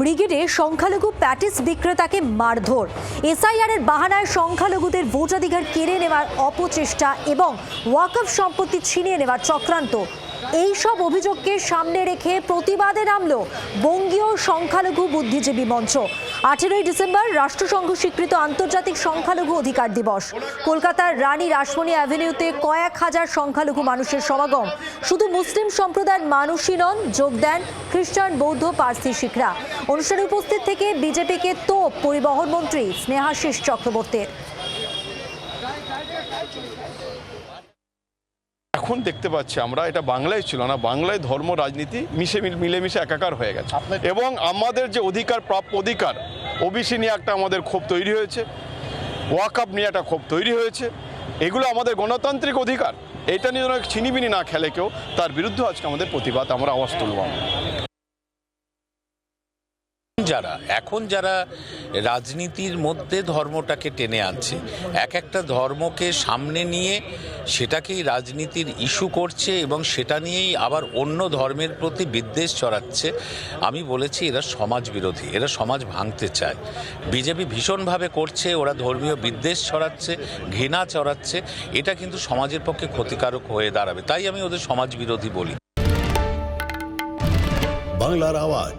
ব্রিগেডে সংখ্যালঘু প্যাটিস বিক্রেতাকে মারধর। এসআইআরের বাহানায় সংখ্যালঘুদের ভোটাধিকার কেড়ে নেওয়ার অপচেষ্টা এবং ওয়াকফ সম্পত্তি ছিনিয়ে নেওয়ার চক্রান্ত। এইসব অভিযোগকে সামনে রেখে প্রতিবাদে নামল বঙ্গীয় সংখ্যালঘু বুদ্ধিজীবী মঞ্চ। আঠেরোই ডিসেম্বর রাষ্ট্রসংঘ স্বীকৃত আন্তর্জাতিক সংখ্যালঘু অধিকার দিবস। কলকাতার রানী রাসমণি অ্যাভিনিউতে কয়েক হাজার সংখ্যালঘু মানুষের সমাগম। শুধু মুসলিম সম্প্রদায়ের মানুষই নন, যোগ দেন খ্রিস্টান, বৌদ্ধ, পার্সি শিখরা। অনুষ্ঠানে উপস্থিত থেকে বিজেপিকে তোপ, পরিবহন মন্ত্রী স্নেহাশিস চক্রবর্তীর। এখন দেখতে পাচ্ছি আমরা এটা বাংলায় ছিল না বাংলায় ধর্ম রাজনীতি মিশে মিল- মিলেমিশে একাকার হয়ে গেছে এবং আমাদের যে অধিকার প্রাপ্য অধিকার ওবিসি নিয়ে একটা আমাদের ক্ষোভ তৈরি হয়েছে ওয়াকআপ নিয়ে একটা ক্ষোভ তৈরি হয়েছে এগুলো আমাদের গণতান্ত্রিক অধিকার এটা নিয়ে যেন ছিনিবিনি না খেলে কেউ তার বিরুদ্ধে আজকে আমাদের প্রতিবাদ আমরা আওয়াজ তুলব আমরা। যারা, এখন যারা রাজনীতির মধ্যে ধর্মটাকে টেনে আনছে, এক একটা ধর্মকে সামনে নিয়ে সেটাকেই রাজনীতির ইস্যু করছে এবং সেটা নিয়েই আবার অন্য ধর্মের প্রতি বিদ্বেষ ছড়াচ্ছে। আমি বলেছি, এরা সমাজ বিরোধী, এরা সমাজ ভাঙতে চায়। বিজেপি ভীষণভাবে করছে, ওরা ধর্মীয় বিদ্বেষ ছড়াচ্ছে, ঘৃণা ছড়াচ্ছে, এটা কিন্তু সমাজের পক্ষে ক্ষতিকারক হয়ে দাঁড়াবে। তাই আমি ওদের সমাজ বিরোধী বলি। বাংলার আওয়াজ।